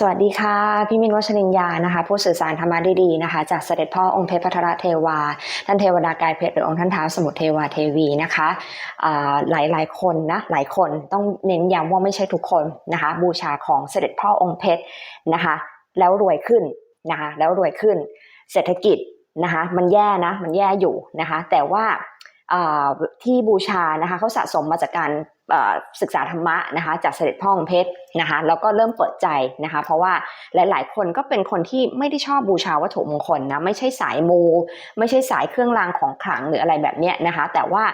สวัสดีค่ะ พี่มินวัชรินยานะคะ ผู้สื่อสารธรรมะดีๆนะคะ จากเสด็จพ่อองค์เพชรพัทรเทวา ท่านเทวดากายเพชรหรือองค์ท่านท้าวสมุทรเทวาเทวีนะคะหลายหลายๆคนนะหลายคนต้องเน้นย้ำว่าไม่ใช่ทุกคนนะคะ บูชาของเสด็จพ่อองค์เพชรนะคะ แล้วรวยขึ้นนะคะแล้วรวยขึ้นเศรษฐกิจนะคะมันแย่นะมันแย่อยู่นะคะ แต่ว่าที่บูชานะคะเขาสะสมมาจากการ ศึกษาธรรมะนะคะจากเสด็จพ่อองเพชรนะคะแล้วก็เริ่มเปิดใจนะคะเพราะว่าหลาย ๆ คนก็เป็นคนที่ไม่ได้ชอบบูชาวัตถุมงคลนะไม่ใช่สายมู ไม่ใช่สายเครื่องรางของขลังหรืออะไรแบบเนี้ยนะคะแต่ว่า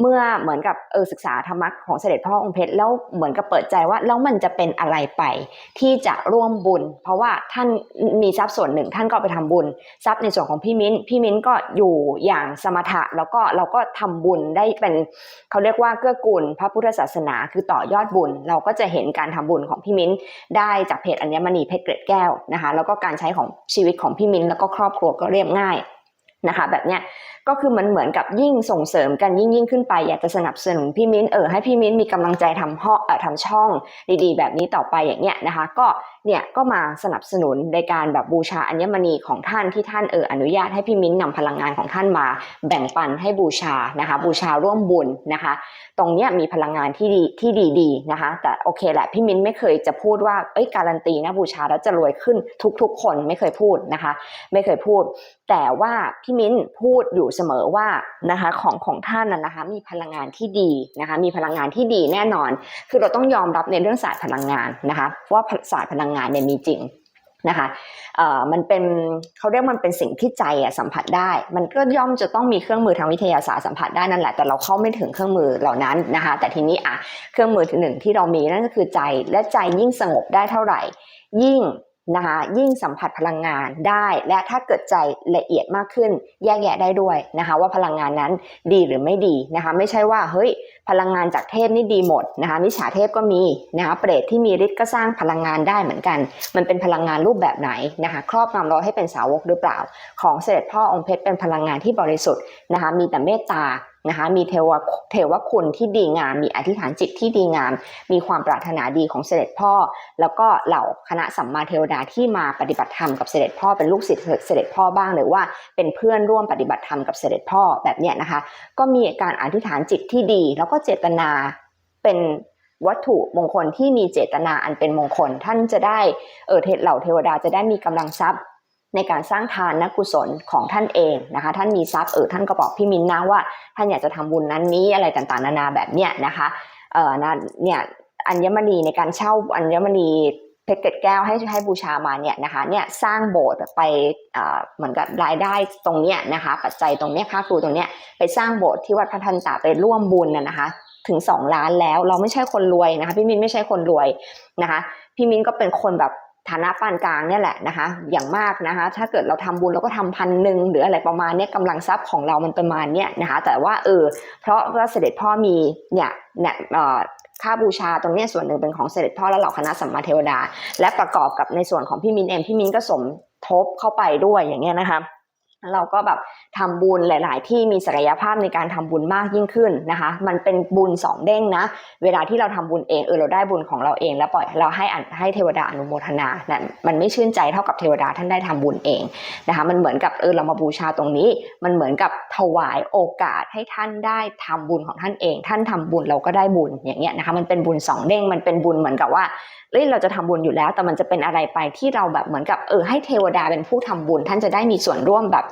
เมื่อเหมือนกับเออศึกษาธรรมะของเสด็จพ่อองค์เพชรแล้วเหมือนกับเปิดใจว่าแล้วมันจะเป็นอะไรไปที่จะร่วมบุญ เพราะว่าท่านมีทรัพย์ส่วนหนึ่ง ท่านก็ไปทำบุญ ทรัพย์ในส่วนของพี่มิ้นพี่มิ้นก็อยู่อย่างสมถะแล้วก็เราก็ทำบุญได้เป็นเขาเรียกว่าเกื้อกูลพระพุทธศาสนา คือต่อยอดบุญ เราก็จะเห็นการทำบุญของพี่มิ้นได้จากเพจอัญมณีเพชรเกร็ดแก้วนะคะแล้วก็การใช้ของชีวิตของพี่มิ้นแล้วก็ครอบครัวก็เรียบง่ายนะคะ แบบเนี้ย ก็คือมันเหมือนกับยิ่งส่งเสริมกันยิ่งยิ่งขึ้นไป อยากจะสนับสนุนพี่มิ้นเออให้พี่มิ้นมีกำลังใจทำห้อเอ่อทำช่องดีๆ แบบนี้ต่อไปอย่างเนี้ยนะคะ ก็เนี่ยก็มาสนับสนุนในการแบบบูชาอัญมณีของท่านที่ท่านเอออนุญาตให้พี่มิ้นนำพลังงานของท่านมา แบ่งปันให้บูชานะคะ บูชาร่วมบุญนะคะ ตรงเนี้ยมีพลังงานที่ดีที่ดีๆนะคะ แต่โอเคแหละพี่มิ้นไม่เคยจะพูดว่าเอ้ยการันตีนะบูชาแล้วจะรวยขึ้นทุก ๆ คนไม่เคยพูดนะคะ ไม่เคยพูด แต่ว่าพี่มิ้นพูดอยู่เสมอว่านะคะของของท่านน่ะนะคะมีพลังงานที่ดีนะคะมีพลังงานที่ดีแน่นอน คือเราต้องยอมรับในเรื่องศาสตร์พลังงานนะคะว่าศาสตร์พลังงานเนี่ยมีจริงนะคะเอ่อมันเป็นเขาเรียกมันเป็นสิ่งที่ใจอะสัมผัสได้ มันก็ย่อมจะต้องมีเครื่องมือทางวิทยาศาสตร์สัมผัสได้นั่นแหละ แต่เราเข้าไม่ถึงเครื่องมือเหล่านั้นนะคะ แต่ทีนี้อะเครื่องมือที่หนึ่งที่เรามีนั่นก็คือใจ และใจยิ่งสงบได้เท่าไหร่ ยิ่ง นะคะยิ่งสัมผัสพลังงานได้ และถ้าเกิดใจละเอียดมากขึ้น แยกแยะได้ด้วยนะคะ ว่าพลังงานนั้นดีหรือไม่ดีนะคะ ไม่ใช่ว่าเฮ้ยพลังงานจากเทพนี่ดีหมดนะคะมิจฉาเทพก็มีนะคะเปรตที่มีฤทธิ์ก็สร้างพลังงานได้เหมือนกัน มันเป็นพลังงานรูปแบบไหนนะคะครอบงำเราให้เป็นสาวกหรือเปล่า ของเสด็จพ่อองค์เพชรเป็นพลังงานที่บริสุทธิ์นะคะมีแต่เมตตา นะคะมีเทวเทวคุณที่ดีงาม มีอธิษฐานจิตที่ดีงาม มีความปรารถนาดีของเสด็จพ่อ แล้วก็เหล่าคณะสัมมาเทวดาที่มาปฏิบัติธรรมกับเสด็จพ่อเป็นลูกศิษย์เสด็จพ่อบ้างหรือว่าเป็นเพื่อนร่วมปฏิบัติธรรมกับเสด็จพ่อแบบเนี้ยนะคะ ก็มีการอธิษฐานจิตที่ดี แล้วก็เจตนาเป็นวัตถุมงคลที่มีเจตนาอันเป็นมงคล ท่านจะได้เออเทเหล่าเทวดาจะได้มีกำลังทรัพย์ ในการสร้างทานนักกุศลของท่านเองนะคะ ท่านมีทรัพย์เออท่านก็บอกพี่มินนะว่า ท่านอยากจะทำบุญนั้นนี้อะไรต่างๆ นานาแบบเนี้ยนะคะเออนะเนี่ยอัญมณีในการเช่าอัญมณีเพชรเกล็ดแก้วให้ให้บูชามาเนี่ยนะคะเนี่ยสร้างโบสถ์ไปเออเหมือนกับรายได้ตรงเนี้ยนะคะ ปัจจัยตรงเนี้ยค่าครูตรงเนี้ยไปสร้างโบสถ์ที่วัดพระทันตาไปร่วมบุญน่ะนะคะ ถึง 2 ล้านแล้วเราไม่ใช่คนรวยนะคะพี่มินไม่ใช่คนรวยนะคะ พี่มินก็เป็นคนแบบ ฐานะปานกลางเนี่ยแหละนะคะ อย่างมากนะคะ ถ้าเกิดเราทำบุญเราก็ทำพันหนึ่งหรืออะไรประมาณเนี้ยกำลังทรัพย์ของเรามันประมาณเนี้ยนะคะ แต่ว่าเออเพราะว่าเสด็จพ่อมีเนี่ยเนี่ยค่าบูชาตรงนี้ส่วนหนึ่งเป็นของเสด็จพ่อและเหล่าคณะสัมมาเทวดา และประกอบกับในส่วนของพี่มินเองพี่มินก็สมทบเข้าไปด้วยอย่างเงี้ยนะคะ เราก็แบบทำบุญหลาย ๆ ที่มีศักยภาพในการทำบุญมากยิ่งขึ้นนะคะ มันเป็นบุญสองเด้งนะ เวลาที่เราทำบุญเองเออเราได้บุญของเราเอง แล้วปล่อยเราให้อันให้เทวดาอนุโมทนานะมันไม่ชื่นใจเท่ากับเทวดาท่านได้ทำบุญเองนะคะ มันเหมือนกับเออเรามาบูชาตรงนี้ มันเหมือนกับถวายโอกาสให้ท่านได้ทำบุญของท่านเอง ท่านทำบุญเราก็ได้บุญอย่างเงี้ยนะคะ มันเป็นบุญสองเด้ง มันเป็นบุญเหมือนกับว่าเอ้ยเราจะทำบุญอยู่แล้ว แต่มันจะเป็นอะไรไปที่เราแบบเหมือนกับเออให้เทวดาเป็นผู้ทำบุญ ท่านจะได้มีส่วนร่วมแบบ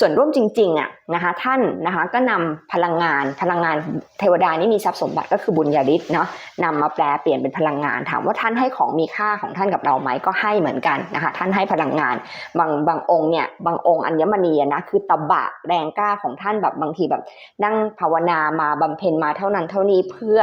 ส่วนร่วมจริงๆอะนะคะท่านนะคะก็นำพลังงานพลังงานเทวดานี่มีทรัพย์สมบัติก็คือบุญญาฤทธิ์เนาะนำมาแปลเปลี่ยนเป็นพลังงาน ถามว่าท่านให้ของมีค่าของท่านกับเราไหมก็ให้เหมือนกันนะคะท่านให้พลังงานบางบางองค์เนี่ยบางองค์อัญมณีนะคือตบะแรงกล้าของท่านแบบบางทีแบบนั่งภาวนามาบำเพ็ญมาเท่านั้นเท่านี้เพื่อ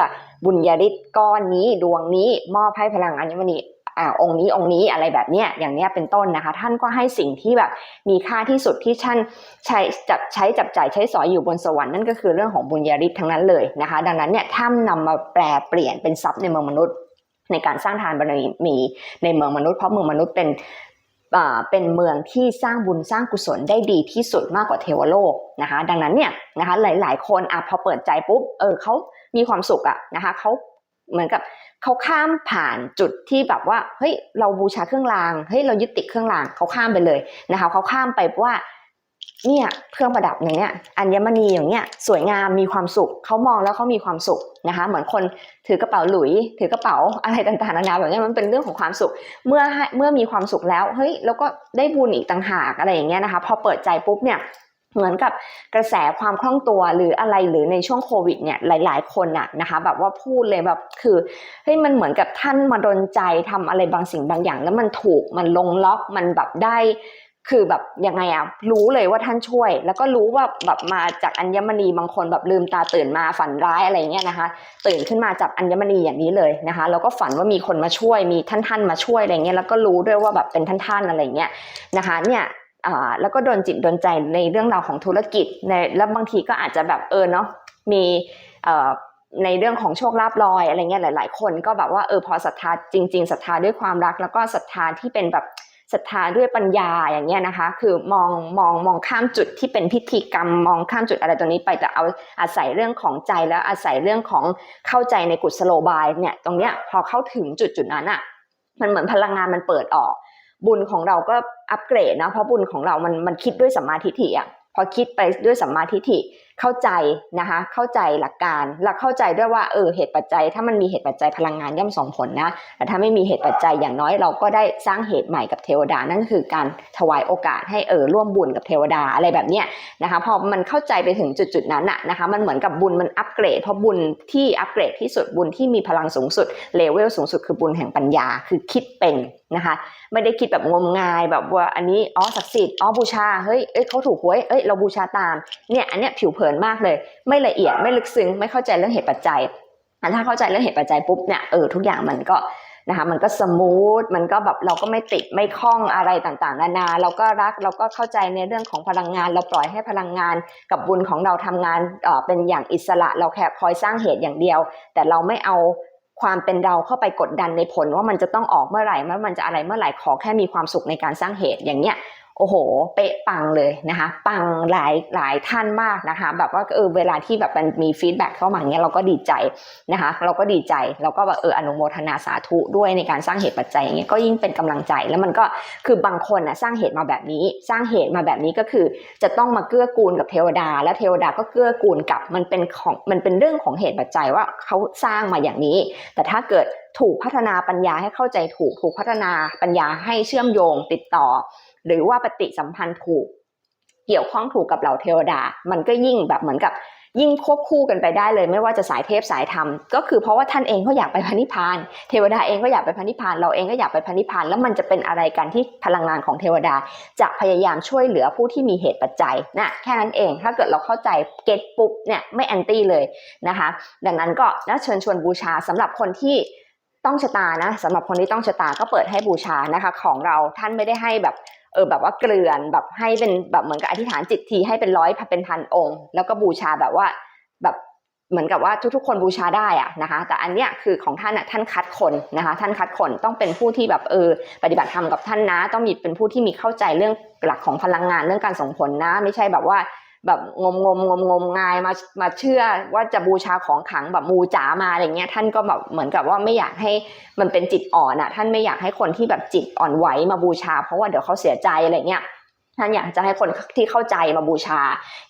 บุญญาฤทธิ์ก้อนนี้ดวงนี้มอบให้พลังอัญมณี อ่าองค์นี้องค์นี้อะไรแบบเนี้ยอย่างเนี้ยเป็นต้นนะคะ ท่านก็ให้สิ่งที่แบบมีค่าที่สุดที่ท่านใช้จับใช้จับจ่ายใช้สอยอยู่บนสวรรค์นั่นก็คือเรื่องของบุญญาฤทธิ์ทั้งนั้นเลยนะคะ ดังนั้นเนี่ยถ้านำมาแปลเปลี่ยนเป็นทรัพย์ในเมืองมนุษย์ ในการสร้างทานบารมีในเมืองมนุษย์เพราะเมืองมนุษย์เป็นอ่าเป็นเมืองที่สร้างบุญสร้างกุศลได้ดีที่สุดมากกว่าเทวโลกนะคะ ดังนั้นเนี่ยนะคะหลาย ๆ คนอะพอเปิดใจปุ๊บเออเขามีความสุขอะนะคะเขาเหมือนกับ เขาข้ามผ่านจุดที่แบบว่าเฮ้ยเราบูชาเครื่องรางเฮ้ยเรายึดติดเครื่องรางเขาข้ามไปเลยนะคะเขาข้ามไปว่าเนี่ยเครื่องประดับอย่างเนี้ยอัญมณีอย่างเนี้ยสวยงามมีความสุขเขามองแล้วเขามีความสุขนะคะ เหมือนคนถือกระเป๋าหลุย ถือกระเป๋าอะไรต่างๆนานาแบบนี้มันเป็นเรื่องของความสุข เมื่อเมื่อมีความสุขแล้วเฮ้ยแล้วก็ได้บุญอีกต่างหากอะไรอย่างเงี้ยนะคะ พอเปิดใจปุ๊บเนี่ย เหมือนกับกระแสความคล่องตัวหรืออะไรหรือในช่วงโควิดเนี่ยหลาย ๆ คนน่ะนะคะ แบบว่าพูดเลยแบบคือเฮ้ยมันเหมือนกับท่านมาดนใจทำอะไรบางสิ่งบางอย่าง แล้วมันถูกมันลงล็อกมันแบบได้คือแบบยังไงอะรู้เลยว่าท่านช่วย แล้วก็รู้ว่าแบบมาจากอัญมณีบางคนแบบลืมตาตื่นมาฝันร้ายอะไรเงี้ยนะคะ ตื่นขึ้นมาจากอัญมณีอย่างนี้เลยนะคะ แล้วก็ฝันว่ามีคนมาช่วยมีท่านท่านๆมาช่วยอะไรเงี้ยแล้วก็รู้ด้วยว่าแบบเป็นท่านท่านๆอะไรเงี้ยนะคะ เนี่ย แล้วก็โดนจิตโดนใจในเรื่องราวของธุรกิจในแล้วบางทีก็อาจจะแบบเออเนาะมีในเรื่องของโชคลาภลอยอะไรเงี้ยหลาย ๆ คนก็แบบว่าเออพอศรัทธาจริงๆศรัทธาด้วยความรัก แล้วก็ศรัทธาที่เป็นแบบศรัทธาด้วยปัญญาอย่างเงี้ยนะคะ คือมองมองมองข้ามจุดที่เป็นพิธีกรรม มองข้ามจุดอะไรตรงนี้ไปแต่เอาอาศัยเรื่องของใจแล้วอาศัยเรื่องของเข้าใจในกุศโลบายเนี่ยตรงเนี้ยพอเข้าถึงจุดจุดนั้นอะมันเหมือนพลังงานมันเปิดออก บุญของเราก็อัปเกรดนะเพราะบุญของเรามันมันคิดด้วยสัมมาทิฏฐิอะพอคิดไปด้วยสัมมาทิฏฐิ เข้าใจนะคะ เข้าใจหลักการ และเข้าใจด้วยว่าเออเหตุปัจจัย ถ้ามันมีเหตุปัจจัยพลังงานย่อมส่งผลนะ แต่ถ้าไม่มีเหตุปัจจัยอย่างน้อยเราก็ได้สร้างเหตุใหม่กับเทวดา นั่นคือการถวายโอกาสให้เออร่วมบุญกับเทวดาอะไรแบบเนี้ยนะคะ พอมันเข้าใจไปถึงจุดๆนั้นอะนะคะ มันเหมือนกับบุญมันอัปเกรด เพราะบุญที่อัปเกรดที่สุดบุญที่มีพลังสูงสุดเลเวลสูงสุดคือบุญแห่งปัญญาคือคิดเป็นนะคะไม่ได้คิดแบบงมงายแบบว่าอันนี้อ๋อศักดิ์สิทธิ์อ๋อบูชาเฮ้ยเอ้ยเขาถูกหวยเอ้ยเราบูชาตามเนี่ยอันเนี้ยผิวเผนมากเลย ไม่ละเอียดไม่ลึกซึ้งไม่เข้าใจเรื่องเหตุปัจจัยอันถ้าเข้าใจเรื่องเหตุปัจจัยปุ๊บเนี่ยเออทุกอย่างมันก็นะคะมันก็สมูทมันก็แบบเราก็ไม่ติดไม่คล้องอะไรต่างๆ นานา เราก็รักเราก็เข้าใจในเรื่องของพลังงาน เราปล่อยให้พลังงานกับบุญของเราทำงานเอ่อเป็นอย่างอิสระ เราแค่คอยสร้างเหตุอย่างเดียว แต่เราไม่เอาความเป็นเราเข้าไปกดดันในผลว่ามันจะต้องออกเมื่อไหร่ว่ามันจะอะไรเมื่อไหร่ขอแค่มีความสุขในการสร้างเหตุอย่างเนี้ย โอ้โห เป๊ะปังเลยนะคะ ปังหลายหลายท่านมากนะคะ แบบว่าเออเวลาที่แบบมันมีฟีดแบ็กเข้ามาเงี้ยเราก็ดีใจนะคะ เราก็ดีใจเราก็แบบเอออนุโมทนาสาธุด้วยในการสร้างเหตุปัจจัยอย่างเงี้ยก็ยิ่งเป็นกำลังใจแล้วมันก็คือบางคนนะสร้างเหตุมาแบบนี้ สร้างเหตุมาแบบนี้ก็คือ จะต้องมาเกื้อกูลกับเทวดา และเทวดาก็เกื้อกูลกับมันเป็นของมันเป็นเรื่องของเหตุปัจจัยว่าเขาสร้างมาอย่างนี้ แต่ถ้าเกิดถูกพัฒนาปัญญาให้เข้าใจถูก ถูกพัฒนาปัญญาให้เชื่อมโยงติดต่อ หรือว่าปฏิสัมพันธ์ถูก เกี่ยวข้องถูกกับเหล่าเทวดา มันก็ยิ่งแบบเหมือนกับยิ่งควบคู่กันไปได้เลย ไม่ว่าจะสายเทพสายธรรมก็คือเพราะว่าท่านเองก็อยากไปพระนิพาน เทวดาเองก็อยากไปพระนิพานเราเองก็อยากไปพระนิพาน แล้วมันจะเป็นอะไรกันที่พลังงานของเทวดาจะพยายามช่วยเหลือผู้ที่มีเหตุปัจจัยนะแค่นั้นเองถ้าเกิดเราเข้าใจเก็ตปุ๊บเนี่ยไม่แอนตี้เลยนะคะ ดังนั้นก็นะเชิญชวนบูชาสำหรับคนที่ต้องชะตานะสำหรับคนที่ต้องชะตาก็เปิดให้บูชานะคะ ของเราท่านไม่ได้ให้แบบ เออแบบว่าเกลือนแบบให้เป็นแบบเหมือนกับอธิษฐานจิตทีให้เป็นร้อยเป็นพันองค์ แล้วก็บูชาแบบว่าแบบเหมือนกับว่าทุกๆ คนบูชาได้อะนะคะ แต่อันเนี้ยคือของท่านอะท่านคัดคนนะคะ ท่านคัดคนต้องเป็นผู้ที่แบบเออปฏิบัติธรรมกับท่านนะ ต้องมีเป็นผู้ที่มีเข้าใจเรื่องหลักของพลังงานเรื่องการส่งผลนะ ไม่ใช่แบบว่า แบบงมงมงมงมงายมามาเชื่อว่าจะบูชาของขังแบบมูจ๋ามาอะไรเงี้ย ท่านก็แบบเหมือนกับว่าไม่อยากให้มันเป็นจิตอ่อนอะ ท่านไม่อยากให้คนที่แบบจิตอ่อนไหวมาบูชา เพราะว่าเดี๋ยวเขาเสียใจอะไรเงี้ยท่านอยากจะให้คนที่เข้าใจมาบูชา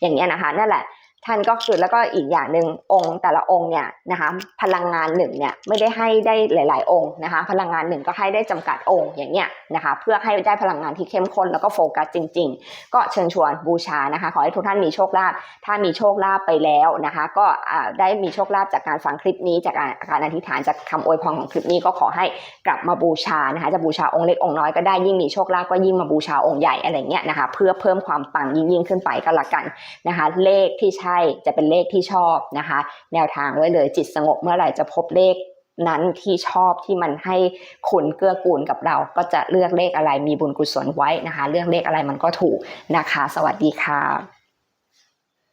อย่างเงี้ยนะคะ นั่นแหละ ท่านก็คือแล้วก็อีกอย่างหนึ่งองค์แต่ละองค์เนี่ยนะคะพลังงานหนึ่งเนี่ยไม่ได้ให้ได้หลาย ๆ องค์นะคะ พลังงานหนึ่งก็ให้ได้จำกัดองค์อย่างเงี้ยนะคะ เพื่อให้ได้พลังงานที่เข้มข้นแล้วก็โฟกัสจริง ๆ ก็เชิญชวนบูชานะคะ ขอให้ทุกท่านมีโชคลาภถ้ามีโชคลาภไปแล้วนะคะ ก็ได้มีโชคลาภจากการฟังคลิปนี้จากการอธิษฐานจากคำอวยพรของคลิปนี้ก็ขอให้กลับมาบูชานะคะ จะบูชาองค์เล็กองค์น้อยก็ได้ยิ่งมีโชคลาภก็ยิ่งมาบูชาองค์ใหญ่อะไรเงี้ยนะคะ เพื่อเพิ่มความปังยิ่งยิ่งๆขึ้นไปก็แล้วกันนะคะ เลขที่ใช่จะเป็นเลขที่ชอบนะคะ แนวทางไว้เลยจิตสงบเมื่อไหร่จะพบเลขนั้นที่ชอบที่มันให้คุณเกื้อกูลกับเรา ก็จะเลือกเลขอะไรมีบุญกุศลไว้นะคะ เลือกเลขอะไรมันก็ถูกนะคะ สวัสดีค่ะ